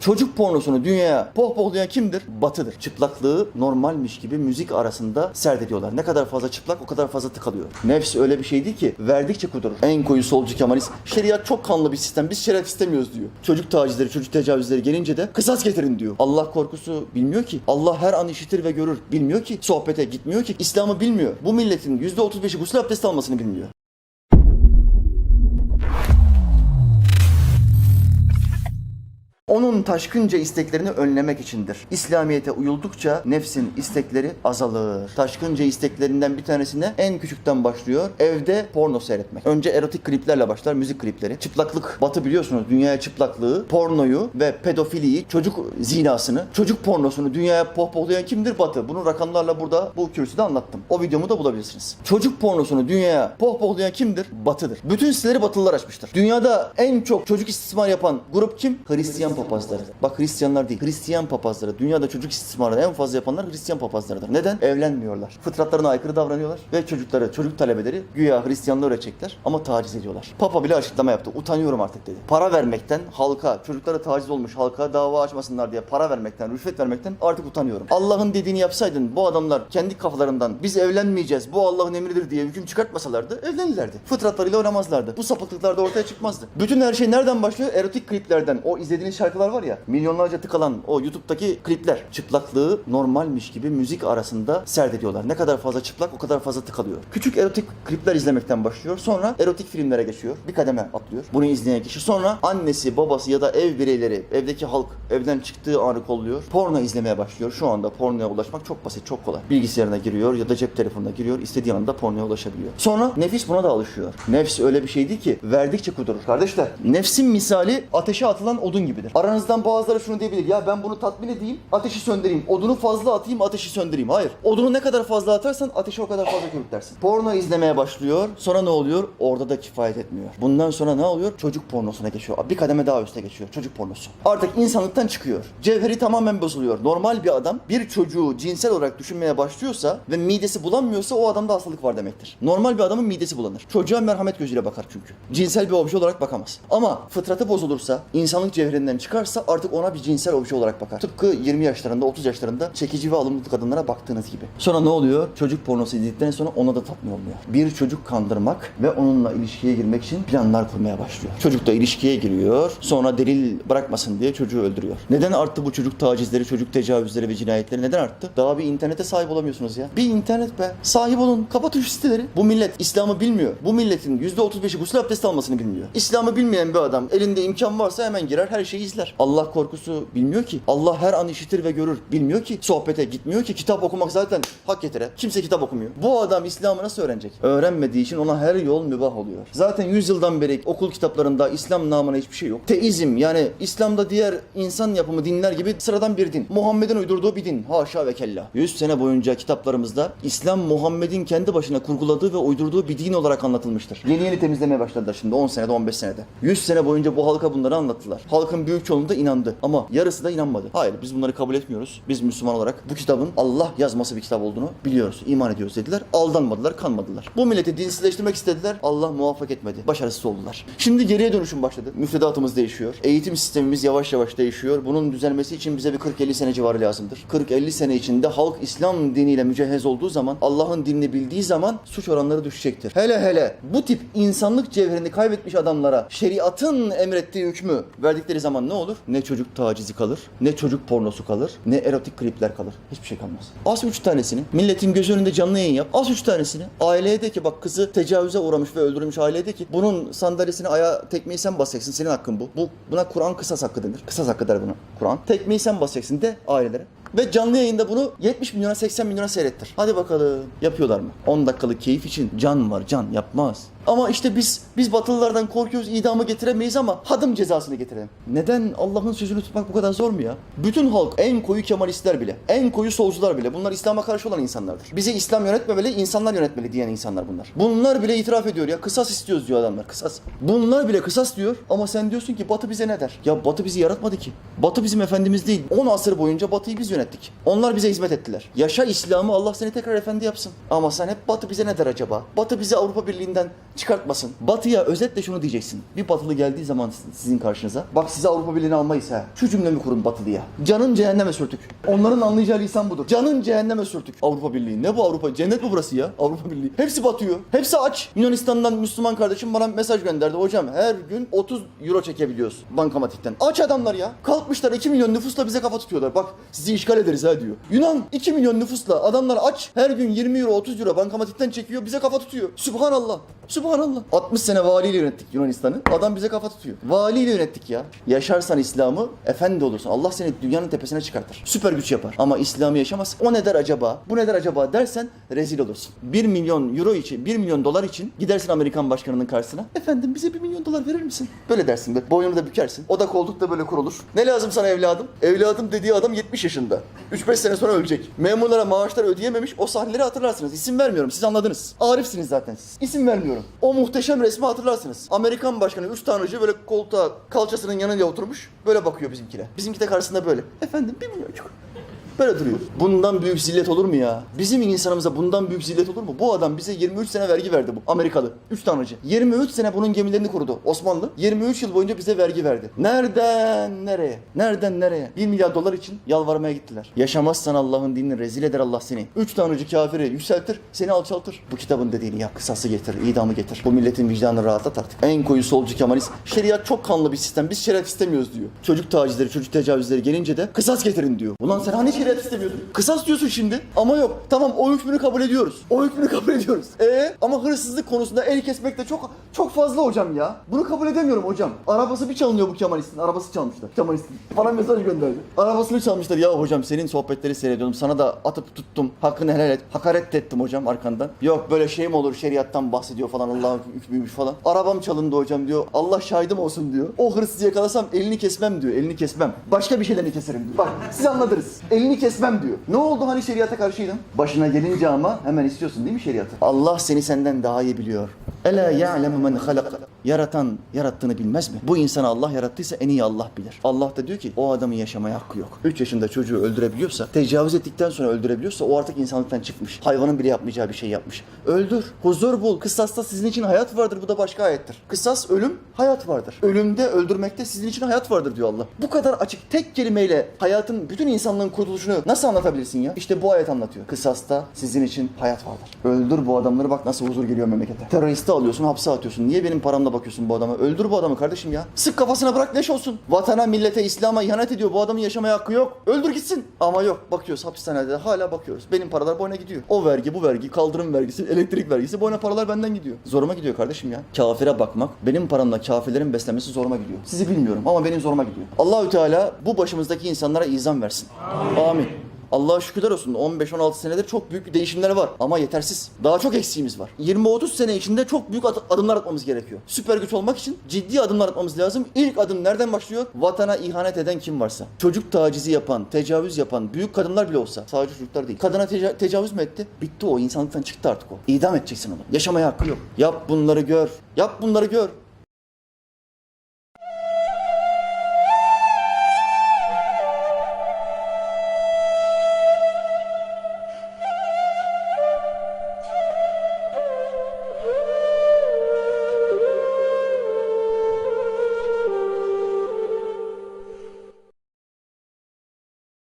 Çocuk pornosunu dünyaya pohpohlayan kimdir? Batıdır. Çıplaklığı normalmiş gibi müzik arasında serdediyorlar. Ne kadar fazla çıplak o kadar fazla tıkalıyor. Nefs öyle bir şey değil ki verdikçe kudurur. En koyu solcu Kemalist. Şeriat çok kanlı bir sistem. Biz şeriat istemiyoruz diyor. Çocuk tacizleri, çocuk tecavüzleri gelince de kısas getirin diyor. Allah korkusu bilmiyor ki. Allah her an işitir ve görür. Bilmiyor ki. Sohbete gitmiyor ki. İslam'ı bilmiyor. Bu milletin %35'i gusül abdesti almasını bilmiyor. Onun taşkınca isteklerini önlemek içindir. İslamiyete uyuldukça nefsin istekleri azalır. Taşkınca isteklerinden bir tanesine en küçükten başlıyor. Evde porno seyretmek. Önce erotik kliplerle başlar, müzik klipleri. Çıplaklık, batı biliyorsunuz dünyaya çıplaklığı, pornoyu ve pedofiliyi, çocuk zinasını, çocuk pornosunu dünyaya pohpohlayan kimdir? Batı. Bunu rakamlarla burada bu kürsüde anlattım. O videomu da bulabilirsiniz. Çocuk pornosunu dünyaya pohpohlayan kimdir? Batıdır. Bütün siteleri batılılar açmıştır. Dünyada en çok çocuk istismar yapan grup kim? Hristiyan papazları. Bak Hristiyanlar değil. Hristiyan papazları. Dünyada çocuk istismarını en fazla yapanlar Hristiyan papazlarıdır. Neden? Evlenmiyorlar. Fıtratlarına aykırı davranıyorlar ve çocukları, çocuk talebeleri güya Hristiyanlığı öğretecekler ama taciz ediyorlar. Papa bile açıklama yaptı. Utanıyorum artık dedi. Para vermekten halka, çocuklara taciz olmuş halka dava açmasınlar diye para vermekten, rüşvet vermekten artık utanıyorum. Allah'ın dediğini yapsaydın bu adamlar kendi kafalarından biz evlenmeyeceğiz, bu Allah'ın emridir diye hüküm çıkartmasalardı evlenirlerdi. Fıtratlarıyla oynamazlardı. Bu sapıklıklar da ortaya çıkmazdı. Bütün her şey nereden başlıyor? Erotik kliplerden. O izlediğiniz şarkılar var ya, milyonlarca tıkalan o YouTube'daki klipler. Çıplaklığı normalmiş gibi müzik arasında serdediyorlar. Ne kadar fazla çıplak o kadar fazla tıkalıyor. Küçük erotik klipler izlemekten başlıyor. Sonra erotik filmlere geçiyor. Bir kademe atlıyor. Bunu izleyen kişi sonra annesi, babası ya da ev bireyleri, evdeki halk evden çıktığı anı kolluyor. Porno izlemeye başlıyor. Şu anda pornoya ulaşmak çok basit, çok kolay. Bilgisayarına giriyor ya da cep telefonuna giriyor. istediği anda pornoya ulaşabiliyor. Sonra nefis buna da alışıyor. Nefs öyle bir şey değil ki verdikçe kudurur. Kardeşler, nefsin misali ateşe atılan odun gibidir. Aranızdan bazıları şunu diyebilir. Ya ben bunu tatmin edeyim, ateşi söndüreyim. Odunu fazla atayım, ateşi söndüreyim. Hayır. Odunu ne kadar fazla atarsan ateşi o kadar fazla körüklersin. Porno izlemeye başlıyor. Sonra ne oluyor? Orada da kifayet etmiyor. Bundan sonra ne oluyor? Çocuk pornosuna geçiyor. Bir kademe daha üste geçiyor. Çocuk pornosu. Artık insanlıktan çıkıyor. Cevheri tamamen bozuluyor. Normal bir adam bir çocuğu cinsel olarak düşünmeye başlıyorsa ve midesi bulanmıyorsa o adamda hastalık var demektir. Normal bir adamın midesi bulanır. Çocuğa merhamet gözüyle bakar çünkü. Cinsel bir obje olarak bakamaz. Ama fıtratı bozulursa, insanlık cevherinden çıkarsa artık ona bir cinsel obje olarak bakar. Tıpkı 20 yaşlarında, 30 yaşlarında çekici ve alımlı kadınlara baktığınız gibi. Sonra ne oluyor? Çocuk pornosu izledikten sonra ona da tatmin olmuyor. Bir çocuk kandırmak ve onunla ilişkiye girmek için planlar kurmaya başlıyor. Çocuk da ilişkiye giriyor. Sonra delil bırakmasın diye çocuğu öldürüyor. Neden arttı bu çocuk tacizleri, çocuk tecavüzleri ve cinayetleri? Neden arttı? Daha bir internete sahip olamıyorsunuz ya. Bir internet be. Sahip olun. Kapatın şu siteleri. Bu millet İslam'ı bilmiyor. Bu milletin %35'i gusül abdesti almasını bilmiyor. İslam'ı bilmeyen bir adam elinde imkan varsa hemen girer her şeyi izler. Allah korkusu bilmiyor ki. Allah her an işitir ve görür. Bilmiyor ki. Sohbete gitmiyor ki. Kitap okumak zaten hak getire. Kimse kitap okumuyor. Bu adam İslam'ı nasıl öğrenecek? Öğrenmediği için ona her yol mübah oluyor. Zaten 100 yıldan beri okul kitaplarında İslam namına hiçbir şey yok. Teizm yani İslam'da diğer insan yapımı dinler gibi sıradan bir din. Muhammed'in uydurduğu bir din. Haşa ve kella. 100 sene boyunca kitaplarımızda İslam Muhammed'in kendi başına kurguladığı ve uydurduğu bir din olarak anlatılmıştır. Yeni yeni temizlemeye başladılar şimdi 10 senede 15 senede. 100 sene boyunca bu halka bunları anlattılar. Halkın büyük çoğunluğu da inandı ama yarısı da inanmadı. Hayır biz bunları kabul etmiyoruz. Biz Müslüman olarak bu kitabın Allah yazması bir kitap olduğunu biliyoruz. iman ediyoruz dediler. Aldanmadılar, kanmadılar. Bu milleti dinsizleştirmek istediler. Allah muvaffak etmedi. Başarısız oldular. Şimdi geriye dönüşüm başladı. Müfredatımız değişiyor. Eğitim sistemimiz yavaş yavaş değişiyor. Bunun düzelmesi için bize bir 40-50 sene civarı lazımdır. 40-50 sene içinde halk İslam diniyle mücehhez olduğu zaman, Allah'ın dinini bildiği zaman suç oranları düşecektir. Hele hele bu tip insanlık cevherini kaybetmiş adamlara şeriatın emrettiği hükmü verdikleri zaman ne olur? Ne çocuk tacizi kalır, ne çocuk pornosu kalır, ne erotik klipler kalır. Hiçbir şey kalmaz. Az üç tanesini milletin göz önünde canlı yayın yap. Az üç tanesini aileye de ki bak kızı tecavüze uğramış ve öldürülmüş aileye de ki bunun sandalyesini ayağa tekmeyi sen basacaksın. Senin hakkın bu. Bu buna Kur'an kısas hakkı denir. Kısas hakkı der buna Kur'an. Tekmeyi sen basacaksın de ailelere. Ve canlı yayında bunu 70 milyona 80 milyona seyrettir. Hadi bakalım yapıyorlar mı? 10 dakikalık keyif için can var can yapmaz. Ama işte biz biz batılılardan korkuyoruz idamı getiremeyiz ama hadım cezasını getirelim. Neden Allah'ın sözünü tutmak bu kadar zor mu ya? Bütün halk en koyu Kemalistler bile, en koyu solcular bile bunlar İslam'a karşı olan insanlardır. Bizi İslam yönetmemeli, insanlar yönetmeli diyen insanlar bunlar. Bunlar bile itiraf ediyor ya kısas istiyoruz diyor adamlar kısas. Bunlar bile kısas diyor ama sen diyorsun ki Batı bize ne der? Ya Batı bizi yaratmadı ki. Batı bizim efendimiz değil. 10 asır boyunca Batı'yı biz yönettik. Onlar bize hizmet ettiler. Yaşa İslam'ı Allah seni tekrar efendi yapsın. Ama sen hep Batı bize ne der acaba? Batı bizi Avrupa Birliği'nden çıkartmasın. Batıya özetle şunu diyeceksin. Bir batılı geldiği zaman sizin karşınıza. Bak size Avrupa Birliği'ni almayız ha. Şu cümlemi kurun batılıya. Canın cehenneme sürtük. Onların anlayacağı lisan budur. Canın cehenneme sürtük. Avrupa Birliği. Ne bu Avrupa? Cennet mi burası ya? Avrupa Birliği. Hepsi batıyor. Hepsi aç. Yunanistan'dan Müslüman kardeşim bana mesaj gönderdi. Hocam her gün 30 euro çekebiliyoruz bankamatikten. Aç adamlar ya. Kalkmışlar 2 milyon nüfusla bize kafa tutuyorlar. Bak sizi işgal ederiz ha diyor. Yunan 2 milyon nüfusla adamlar aç. Her gün 20 euro 30 euro bankamatikten çekiyor. Bize kafa tutuyor. Subhanallah. Subhanallah. 60 sene valiyle yönettik Yunanistan'ı. Adam bize kafa tutuyor. Valiyle yönettik ya. Yaşarsan İslam'ı efendi olursun. Allah seni dünyanın tepesine çıkartır. Süper güç yapar. Ama İslam'ı yaşamaz. O ne der acaba? Bu ne der acaba dersen rezil olursun. 1 milyon euro için, 1 milyon dolar için gidersin Amerikan başkanının karşısına. Efendim bize 1 milyon dolar verir misin? Böyle dersin. Böyle boynunu da bükersin. O da koltukta böyle kurulur. Ne lazım sana evladım? Evladım dediği adam 70 yaşında. 3-5 sene sonra ölecek. Memurlara maaşlar ödeyememiş. O sahneleri hatırlarsınız. İsim vermiyorum. Siz anladınız. Arifsiniz zaten siz. İsim vermiyorum. O muhteşem resmi hatırlarsınız. Amerikan başkanı üç tanrıcı böyle koltuğa kalçasının yanıyla oturmuş. Böyle bakıyor bizimkine. Bizimki de karşısında böyle. Efendim bir milyoncuk. Böyle duruyor. Bundan büyük zillet olur mu ya? Bizim insanımıza bundan büyük zillet olur mu? Bu adam bize 23 sene vergi verdi bu. Amerikalı. 3 tanrıcı. 23 sene bunun gemilerini korudu. Osmanlı. 23 yıl boyunca bize vergi verdi. Nereden nereye? Nereden nereye? 1 milyar dolar için yalvarmaya gittiler. Yaşamazsan Allah'ın dinini rezil eder Allah seni. 3 tanrıcı kafiri yükseltir, seni alçaltır. Bu kitabın dediğini yap. Kısası getir, idamı getir. Bu milletin vicdanını rahatlat artık. En koyu solcu Kemalist. Şeriat çok kanlı bir sistem. Biz şeriat istemiyoruz diyor. Çocuk tacizleri, çocuk tecavüzleri gelince de kısas getirin diyor. Ulan sen hani şeriat istemiyordun? Kısas diyorsun şimdi. Ama yok. Tamam o hükmünü kabul ediyoruz. O hükmünü kabul ediyoruz. Ee, ama hırsızlık konusunda el kesmek de çok çok fazla hocam ya. Bunu kabul edemiyorum hocam. Arabası bir çalınıyor bu Kemalist'in. Arabası çalmışlar. Kemalist'in. Bana mesaj gönderdi. Arabasını çalmışlar. Ya hocam senin sohbetleri seyrediyordum. Sana da atıp tuttum. Hakkını helal et. Hakaret ettim hocam arkandan. Yok böyle şey mi olur şeriattan bahsediyor falan. Allah'ın hükmüymüş falan. Arabam çalındı hocam diyor. Allah şahidim olsun diyor. O hırsızı yakalasam elini kesmem diyor. Elini kesmem. Başka bir şeylerini keserim diyor. Bak siz anladınız. Elini kesmem diyor. Ne oldu hani şeriata karşıydın? Başına gelince ama hemen istiyorsun değil mi şeriatı? Allah seni senden daha iyi biliyor. Ela ya'lemu men halak. Yaratan yarattığını bilmez mi? Bu insanı Allah yarattıysa en iyi Allah bilir. Allah da diyor ki o adamın yaşamaya hakkı yok. 3 yaşında çocuğu öldürebiliyorsa, tecavüz ettikten sonra öldürebiliyorsa o artık insanlıktan çıkmış. Hayvanın bile yapmayacağı bir şey yapmış. Öldür, huzur bul. Kısasta sizin için hayat vardır. Bu da başka ayettir. Kısas ölüm, hayat vardır. Ölümde, öldürmekte sizin için hayat vardır diyor Allah. Bu kadar açık tek kelimeyle hayatın bütün insanlığın kurtuluşunu nasıl anlatabilirsin ya? İşte bu ayet anlatıyor. Kısasta sizin için hayat vardır. Öldür bu adamları bak nasıl huzur geliyor memlekete. Teröristi alıyorsun, hapse atıyorsun. Niye benim paramla bakıyorsun bu adama? Öldür bu adamı kardeşim ya. Sık kafasına bırak leş olsun. Vatana, millete, İslam'a ihanet ediyor. Bu adamın yaşamaya hakkı yok. Öldür gitsin. Ama yok. Bakıyoruz hapishanede hala bakıyoruz. Benim paralar boyuna gidiyor. O vergi, bu vergi, kaldırım vergisi, elektrik vergisi boyuna paralar benden gidiyor. Zoruma gidiyor kardeşim ya. Kafire bakmak, benim paramla kafirlerin beslenmesi zoruma gidiyor. Sizi bilmiyorum ama benim zoruma gidiyor. Allahü Teala bu başımızdaki insanlara izan versin. Amin. Allah'a şükürler olsun 15-16 senedir çok büyük bir değişimler var ama yetersiz. Daha çok eksiğimiz var. 20-30 sene içinde çok büyük ad- adımlar atmamız gerekiyor. Süper güç olmak için ciddi adımlar atmamız lazım. İlk adım nereden başlıyor? Vatana ihanet eden kim varsa. Çocuk tacizi yapan, tecavüz yapan, büyük kadınlar bile olsa. Sadece çocuklar değil. Kadına teca- tecavüz mü etti? Bitti o. insanlıktan çıktı artık o. İdam edeceksin onu. Yaşamaya hakkı yok. Yap bunları gör. Yap bunları gör.